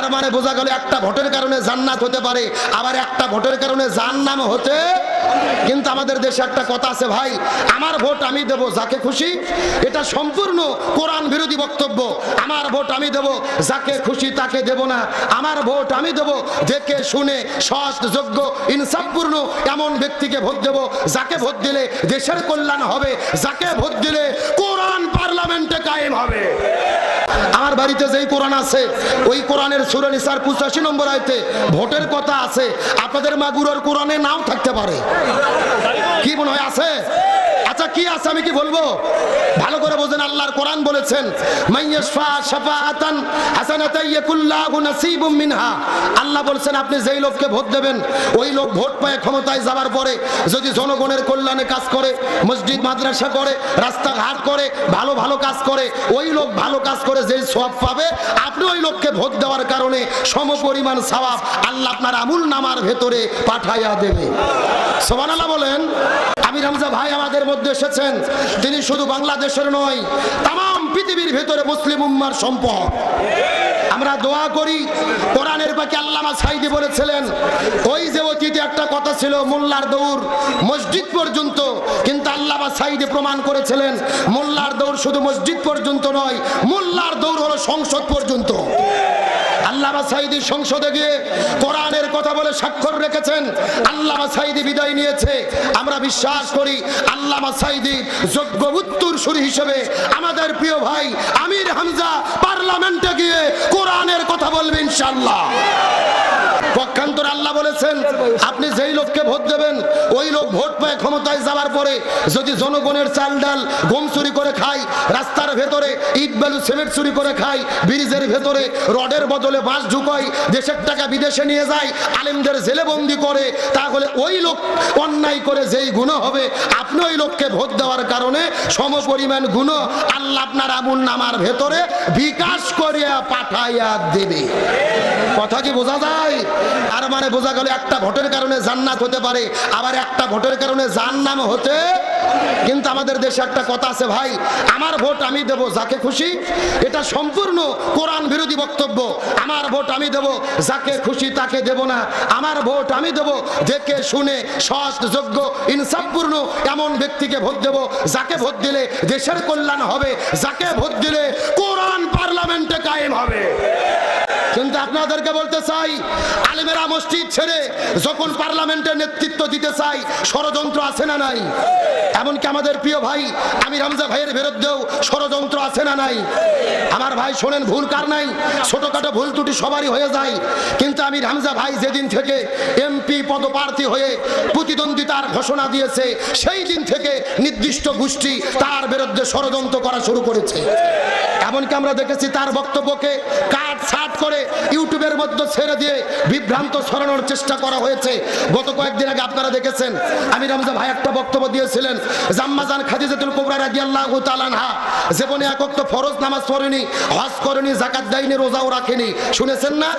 তার মানে বোঝা গেল একটা ভোটের কারণে জান্নাত হতে পারে, আবার একটা ভোটের কারণে জান্নাম হতে কিন্তু আমাদের দেশে একটা কথা আছে ভাই, আমার ভোট আমি দেব যাকে খুশি, এটা সম্পূর্ণ কোরআন বিরোধী বক্তব্য, আমার ভোট আমি দেব যাকে খুশি তাকে দেব না, আমার ভোট আমি দেব দেখে শুনে সৎ, যোগ্য, ইনসাফপূর্ণ এমন ব্যক্তিকে ভোট দেব, যাকে ভোট দিলে দেশের কল্যাণ হবে, যাকে ভোট দিলে কোরআন পার্লামেন্টে কায়েম হবে। আমার বাড়িতে যেই কোরআন আছে, ওই কোরআনের সুরানিসার পঁচাশি নম্বর আয়তে ভোটের কথা আছে, আপনাদের মাগুরের কোরআনে নাও থাকতে পারে। কি মনে হয়, আছে? আচ্ছা কি আছে আমি কি বলব? ভালো করে বোঝেন, আল্লাহর কোরআন বলেছেন আল্লাহ বলছেন, আপনি যেই লোককে ভোট দেবেন, ওই লোক ভোট পায় ক্ষমতায় যাওয়ার পরে, যদি জনগণের কল্যাণে কাজ করে, মসজিদ, মাদ্রাসা করে, রাস্তাঘাট করে, ভালো ভালো কাজ করে, ওই লোক ভালো কাজ করে যেই সওয়াব পাবে, আপনি ওই লোককে ভোট দেওয়ার কারণে সমপরিমাণ সওয়াব আল্লাহ আপনার আমুল নামার ভেতরে পাঠাইয়া দেবে। সোমান আল্লাহ বলেন, আমির হামজা ভাই আমাদের মধ্যে এসেছেন। তিনি শুধু বাংলাদেশের নয় তাম পৃথিবীর ভেতরে মুসলিম উম্মার সম্পদ। আমরা দোয়া করি, কোরআনের বাকি আল্লামা সাইদি বলেছিলেন, ওই যে অতীতে একটা কথা ছিল, মোল্লার দৌড় মসজিদ পর্যন্ত, কিন্তু আল্লামা সাইদি প্রমাণ করেছিলেন, মোল্লার দৌড় শুধু মসজিদ পর্যন্ত নয়, মোল্লার দৌড় হলো সংসদ পর্যন্ত। আল্লামা সাইদি সংসদে গিয়ে কোরআনের কথা বলে স্বাক্ষর রেখেছেন। আল্লামা সাইদি বিদায় নিয়েছে। আমরা বিশ্বাস করি আল্লামা সাইদি যোগ্য উত্তরসূরি হিসেবে আমাদের প্রিয় ভাই আমির হামজা পার্লামেন্টে গিয়ে কোরআনের কথা বলবে ইনশাল্লাহ পক্ষান্তর আল্লাহ বলেছেন, আপনি যেই লোককে ভোট দেবেন, ওই লোক ভোট পায় ক্ষমতায় যাওয়ার পরে যদি জনগণের চাল ডাল গম চুরি করে খাই, রাস্তার ভেতরে ইট বালু, সিমেন্ট চুরি করে খাই, ব্রিজের ভেতরে রডের বদলে বাঁশ ঝুঁকাই দেশের টাকা বিদেশে নিয়ে যায়, আলেমদের জেলে বন্দি করে। তাহলে ওই লোক অন্যায় করে যেই গুণ হবে, আপনি ওই লোককে ভোট দেওয়ার কারণে সম পরিমাণ গুণ আল্লাহ আপনার আমুল নামার ভেতরে বিকাশ করিয়া পাঠাইয়া দেবে। কথা কি বোঝা যায়? আর মানে বোঝা গেল একটা ভোটের কারণে জান্নাত হতে পারে, আবার একটা ভোটের কারণে জান্নাম হতে। কিন্তু আমাদের দেশে একটা কথা আছে ভাই, আমার ভোট আমি দেব যাকে খুশি, এটা সম্পূর্ণ কোরআন বিরোধী বক্তব্য। আমার ভোট আমি দেব যাকে খুশি তাকে দেব না। আমার ভোট আমি দেব দেখে শুনে সৎ, যোগ্য, ইনসাফপূর্ণ এমন ব্যক্তিকে ভোট দেব যাকে ভোট দিলে দেশের কল্যাণ হবে, যাকে ভোট দিলে কোরআন পার্লামেন্টে কায়েম হবে। কিন্তু আপনাদেরকে বলতে চাই, আলেমেরা মসজিদ ছেড়ে যখন পার্লামেন্টের নেতৃত্ব দিতে চাই, ষড়যন্ত্র আছে না নাই? এমনকি আমাদের প্রিয় ভাই আমি হামজা ভাইয়ের বিরুদ্ধেও ষড়যন্ত্র আছে না নাই? আমার ভাই, শোনেন, ভুল কার নাই? ছোটখাটো ভুল ত্রুটি সবারই হয়ে যায়। কিন্তু আমির হামজা ভাই যেদিন থেকে এমপি পদপ্রার্থী হয়ে প্রতিদ্বন্দ্বিতার ঘোষণা দিয়েছে, সেই দিন থেকে নির্দিষ্ট গোষ্ঠী তার বিরুদ্ধে ষড়যন্ত্র করা শুরু করেছে। এমনকি আমরা দেখেছি তার বক্তব্যকে কাট ছাট করে ইউটিউবের মধ্যে ছেড়ে দিয়ে বিভ্রান্ত ছড়ানোর চেষ্টা করা হয়েছে। গত কয়েকদিন আগে আপনারা দেখেছেন আমি রামজা ভাই একটা বক্তব্য দিয়েছিলেন, জাম্মাজান খাদিজাতুল কুবরা রাদিয়াল্লাহু তাআলাহা জীবনে একক তো ফরজ নামাজ পড়েনি, হজ করেনি, যাকাত দেয়নি, রোজাও রাখেনি। শুনেছেন না?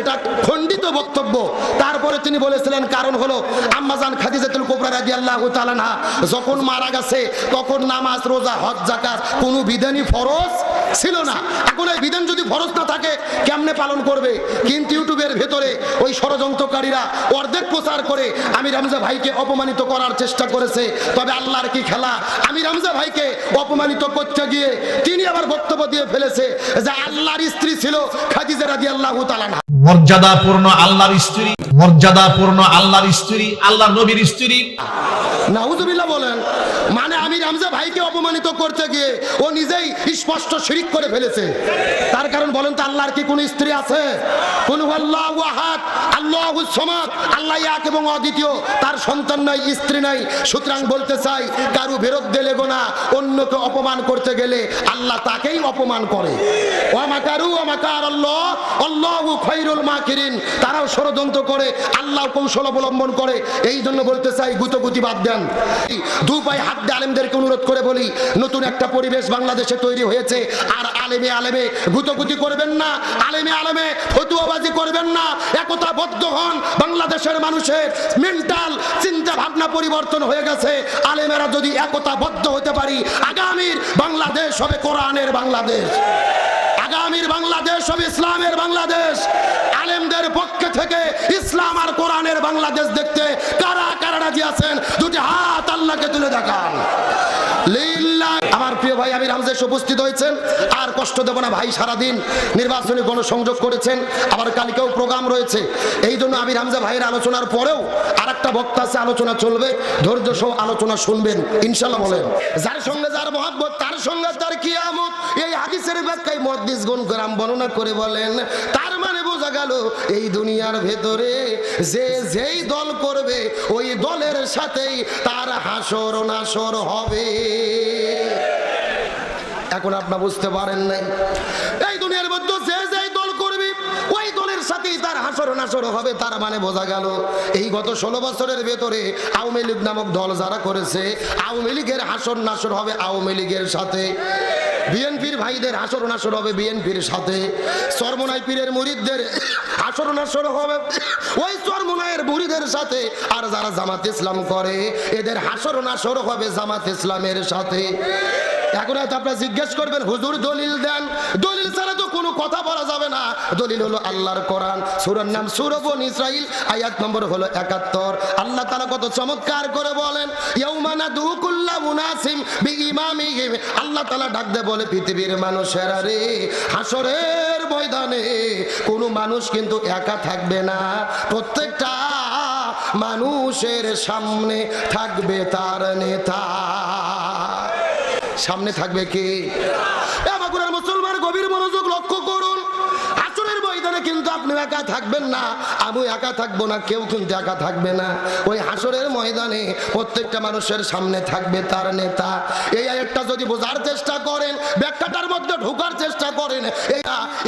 এটা খণ্ডিত বক্তব্য। তারপরে তিনি বলেছিলেন, কারণ হলো আম্মাজান খাদিজাতুল কুবরা রাদিয়াল্লাহু তাআলাহা যখন মারা গেছে, তখন নামাজ, রোজা, হজ জাকাত কোনো বিধানই ফরজ ছিল না। এখন এই বিধান যদি ফরজ না থাকে কেমনে পালন করবে? কিন্তু ইউটিউবের ভেতরে ওই ষড়যন্ত্রকারীরা অর্ধেক প্রচার করে আমি রামজা ভাইকে অপমানিত করার চেষ্টা করেছে তবে আল্লাহর কি খেলা? আমি রামজা ভাইকে অপমানিত করতে গিয়ে তিনি আবার বক্তব্য দিয়ে ফেলেছে যে আল্লাহর স্ত্রী ছিল খাদিজা রাদিয়াল্লাহু তাআলা মর্যাদাপূর্ণ আল্লাহর স্ত্রী মর্যাদাপূর্ণ আল্লাহর স্ত্রী আল্লাহ নবীর স্ত্রী। নাউজুবিল্লাহ বলেন রামজা ভাইকে অপমানিত করতে গিয়ে ও নিজেই স্পষ্ট শিরিক করে ফেলেছে। তার কারণ বলেন তো, আল্লাহর কি কোনো স্ত্রী আছে? কোন আল্লাহ আহাদ, আল্লাহ সমাদ, আল্লাহ এক এবং অদ্বিতীয়। তার সন্তান নাই, স্ত্রী নাই। সুতরাং বলতে চাই, কারু বিরুদ্ধে লেগো না। অন্যকে অপমান করতে গেলে আল্লাহ তাকেই অপমান করে। ওয়ামাকারু ওয়ামাকার আল্লাহ আল্লাহু খৈরুল মাকিরিন। তারাও ষড়যন্ত্র করে আল্লাহ কৌশল অবলম্বন করে। এই জন্য বলতে চাই, গুতগুতি বাদ দেন। দু পায়ে হাত দিয়ে আলেমদেরকে অনুরোধ করে বলি, নতুন একটা পরিবেশ বাংলাদেশে তৈরি হয়েছে। আর আলেমে আলেমে গুতগুতি করবেন না, আলেমে আলেমে ফতুয়াবাজি করবেন না, একতাবদ্ধ হন। বাংলাদেশের মানুষের মেন্টাল চিন্তা ভাবনা পরিবর্তন হয়ে গেছে। আলেমেরা যদি একতাবদ্ধ হতে পারি, আগামীর বাংলাদেশ হবে কোরআনের বাংলাদেশ। আগামীর বাংলাদেশ হবে ইসলামের বাংলাদেশ। আলেমদের পক্ষে থেকে ইসলাম আর কোরআনের বাংলাদেশ দেখতে কারা কারা রাজি আছেন? দুটি হাত আল্লাহকে তুলে দেখান। আমার প্রিয় ভাই আমির হামজা উপস্থিত হয়েছেন। আর কষ্ট দেব না ভাই, সারাদিন নির্বাচনী গণসংযোগ করেছেন। আবার কালকেও প্রোগ্রাম রয়েছে। এই জন্য আমির হামজা ভাইয়ের আলোচনার পরেও আর একটা বক্তা আছে, আলোচনা চলবে। ধৈর্য সহ আলোচনা শুনবেন ইনশাল্লাহ বলেন। যার সঙ্গে যার মহাব্বত, তার সঙ্গে তার কিয়ামত, এই হাদিসের ব্যাখ্যায় মহাদিস গুণ গ্রাম বর্ণনা করে বলেন, তার মানে গেল এই দুনিয়ার ভেতরে। যে যেই দল করবে, ওই দলের সাথেই তার হাসর নাসর হবে। এখন আপনার বুঝতে পারেন নাই। এই দুনিয়ার মধ্যে যে যেই দল করবে, ওই দলের সাথেই তার হাসর নাসর হবে, তার মানে বোঝা গেল এই গত ষোলো বছরের ভেতরে আওয়ামী লীগ নামক দল যারা করেছে, আওয়ামী লীগের হাসর নাসর হবে আওয়ামী লীগের সাথে। বিএনপির ভাইদের আসর নাসর হবে বিএনপির সাথে। সরমনাই পীরের মুরিদদের আসর নাসর হবে। ওই সরমনায়ের মুরিদের সাথে আর যারা জামাত ইসলাম করে, এদের হাসর নাসর হবে জামাত ইসলামের সাথে। এখন হয়তো আপনারা জিজ্ঞেস করবেন, হুজুর, দলিল দেন? দলিল ছাড়া তো কোনো কথা বলা যাবে না। দলিল হলো আল্লাহর কোরআন। সুরার নাম সুরবন ইসরাইল আয়াত নম্বর হলো একাত্তর। আল্লাহ তারা কত চমৎকার করে বলেন ইয়ৌমানা দুকুল্লা মুনাসিম বি ইমামিহিম আল্লাহ তালা ডাক দে বলে, পৃথিবীর মানুষেরা রে হাসরের ময়দানে কোনো মানুষ কিন্তু একা থাকবে না। প্রত্যেকটা মানুষের সামনে থাকবে তার নেতা। সামনে থাকবে কে? মুসলমান গভীর মনোযোগ একা থাকবেন না, আমি একা থাকব না, কেউ কিন্তু একা থাকবে না। ওই হাসরের ময়দানে প্রত্যেকটা মানুষের সামনে থাকবে তার নেতা। এই আয়াতটা যদি বোঝার চেষ্টা করেন, ব্যাখ্যাটার মধ্যে ঢোকার চেষ্টা করেন, এই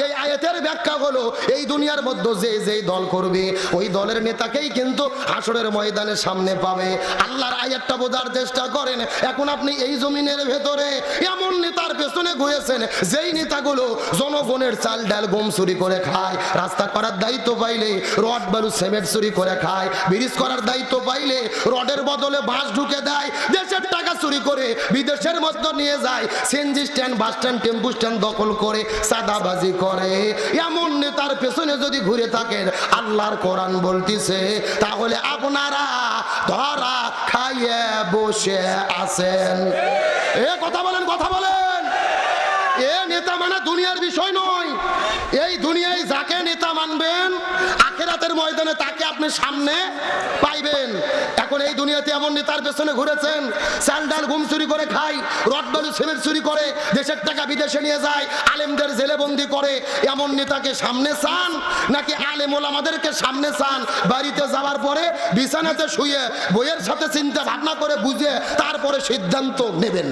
এই আয়াতের ব্যাখ্যা হলো, এই দুনিয়ার মধ্যে যে যেই দল করবে, ওই দলের নেতাকেই কিন্তু হাসরের ময়দানে সামনে পাবে। আল্লাহর আয়াতটা বোঝার চেষ্টা করেন, এখন আপনি এই জমিনের ভেতরে এমন নেতার পেছনে ঘুরেছেন, যেই নেতাগুলো জনগণের চাল ডাল গম চুরি করে খায় রাস্তা করার দায়িত্ব পাইলে রড বালু সিমেন্ট চুরি করে খায়, ব্রিজ করার দায়িত্ব পাইলে রডের বদলে বাঁশ ঢুকে দেয়, দেশের টাকা চুরি করে বিদেশের মধ্যে নিয়ে যায়, CNG stand, bus stand, tempo stand দখল করে সাদাবাজি করে। এমন নেতার পেছনে যদি ঘুরে থাকেন, আল্লাহর কোরআন বলতিছে, তাহলে আপনারা ধরা খাইয়ে বসে আছেন। এ কথা বলেন কথা বলেন। এ নেতা মানে দুনিয়ার বিষয় নয়। এই দুনিয়ায় যাকে নেতা মানবেন, আখেরাতের ময়দানে তাকে আপনি সামনে পাইবেন। এখন এই দুনিয়াতে এমন নেতার পেছনে ঘুরেছেন চাল ডাল ঘুম চুরি করে খাই রড বালু সিমেন্ট চুরি করে, দেশের টাকা বিদেশে নিয়ে যায়, আলেমদের জেলে বন্দি করে। এমন নেতাকে সামনে চান নাকি আলেম আমাদেরকে সামনে চান? বাড়িতে যাওয়ার পরে বিছানাতে শুয়ে বইয়ের সাথে চিন্তা ভাবনা করে বুঝে তারপরে সিদ্ধান্ত নেবেন।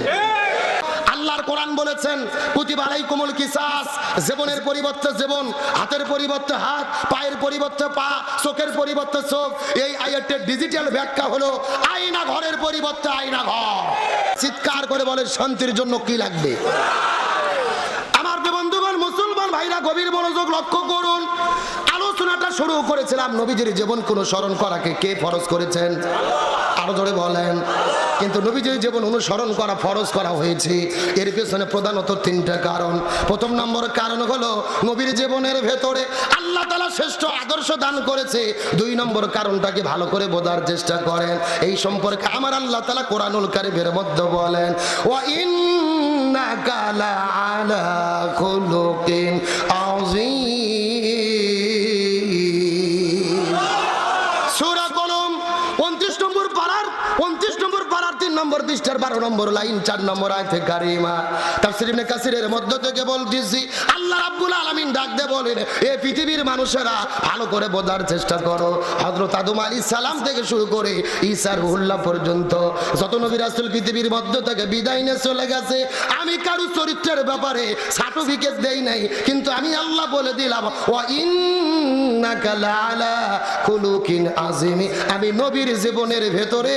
আল্লাহর কোরআন বলেছেন, কুতিবা আলাইকুমুল কিসাস জীবনের পরিবর্তে জীবন, হাতের পরিবর্তে হাত, পায়ের পরিবর্তে পা, চোখের পরিবর্তে চোখ। এই আয়াতের ডিজিটাল ব্যাখ্যা হলো আয়না ঘরের পরিবর্তে আয়না ঘর। চিৎকার করে বলে, শান্তির জন্য কি লাগবে? আমার বন্ধুগণ, মুসলমান ভাইরা, গভীর মনোযোগ লক্ষ্য করুন। আলোচনাটা শুরু করেছিলাম নবীজির জীবন, কোন স্মরণ করাকে কে ফরজ করেছেন? আরও জোরে বলেন। কিন্তু নবীজির জীবন অনুসরণ করা, ফরজ করা হয়েছে। এর পেছনে প্রধানত তিনটা কারণ। প্রথম নম্বর কারণ হলো, নবীর জীবনের ভেতরে আল্লাহ তালা শ্রেষ্ঠ আদর্শ দান করেছে। দুই নম্বর কারণটাকে ভালো করে বোঝার চেষ্টা করেন। এই সম্পর্কে আমার আল্লাহ তালা কোরআনুল কারিমের মধ্যে বলেন ও ইন্নাকা নম্বর পৃষ্ঠার 12 নম্বর লাইন 4 নম্বর আয়াতে কারিমা। তাফসীর ইবনে কাসিরের মধ্য থেকে বলতেছি, আল্লাহ রাব্বুল আলামিন ডাক দে বলেন, এ পৃথিবীর মানুষেরা ভালো করে বোঝার চেষ্টা করো। হযরত আদম আলাইহিস সালাম থেকে শুরু করে ঈসা রুহুল্লাহ পর্যন্ত, যত নবী রাসূল পৃথিবীর মধ্য থেকে বিদায় নিয়ে চলে গেছে। আমি কারও চরিত্রের ব্যাপারে সার্টিফিকেট দেই নাই, কিন্তু আমি আল্লাহ বলে দিলাম, ওয়া ইন্নাকা লাআলা খুলুকিন আযীমি। আমি নবীর জীবনের ভেতরে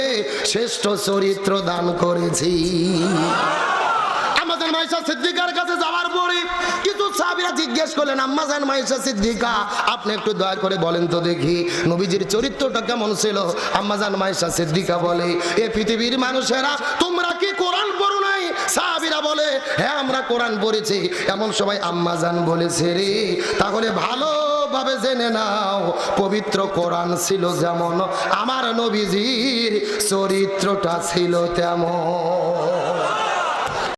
শ্রেষ্ঠ চরিত্র দান করেছি। কাছে যাওয়ার পরে কিছু জিজ্ঞেস করলেন আপনি একটু দয়া করে বলেন তো দেখি, নবীজির চরিত্রটা কেমন ছিল? আম্মাজান মাইশা সিদ্দিকা বলে, এ পৃথিবীর মানুষেরা, তোমরা কি কোরআন পড়ো নাই? সাহাবীরা বলে হ্যাঁ আমরা কোরআন পড়েছি। এমন সময় আম্মাজান বলেছে, রে, তাহলে ভালো ভাবে জেনে নাও পবিত্র কোরআন ছিল যেমন আমার নবীজির চরিত্রটা ছিল তেমন।